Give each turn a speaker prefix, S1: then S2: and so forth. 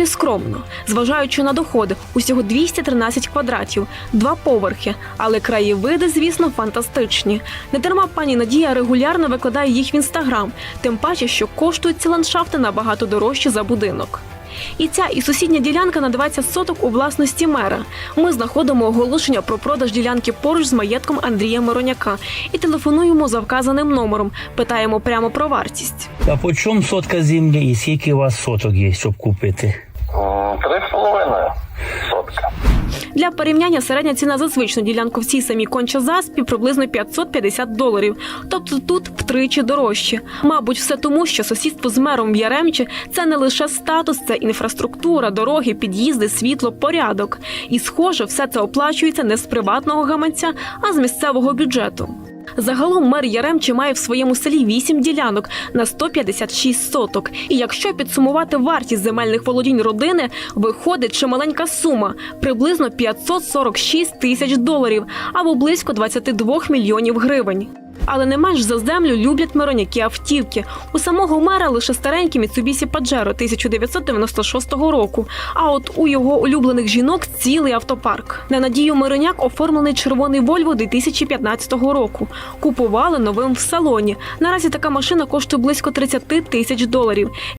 S1: доволі скромно, зважаючи на доходи усього 213 квадратів, два поверхи, але краєвиди, звісно, фантастичні. Недарма пані Надія регулярно викладає їх в інстаграм, тим паче, що коштують ці ландшафти набагато дорожче за будинок. І ця і сусідня ділянка на 20 соток у власності мера. Ми знаходимо оголошення про продаж ділянки поруч з маєтком Андрія Мироняка і телефонуємо за вказаним номером. Питаємо прямо про вартість.
S2: А по чому сотка землі і скільки у вас соток є, щоб купити?
S3: Половиною сотка.
S1: Для порівняння середня ціна за звичну ділянку в цій самій конча-заспі приблизно 550 доларів. Тобто тут втричі дорожче. Мабуть, все тому, що сусідство з мером в Яремчі це не лише статус, це інфраструктура, дороги, під'їзди, світло, порядок. І, схоже, все це оплачується не з приватного гаманця, а з місцевого бюджету. Загалом мер Яремче має в своєму селі 8 ділянок на 156 соток. І якщо підсумувати вартість земельних володінь родини, виходить чималенька сума приблизно 546 тисяч доларів або близько 22 мільйонів гривень. Але не менш за землю люблять мироняки автівки. У самого мера лише старенький Міцубісі Паджеро 1996 року. А от у його улюблених жінок цілий автопарк. На надію Мироняк оформлений червоний Вольво 2015 року. Купували новим в салоні. Наразі така машина коштує близько 30 тисяч доларів.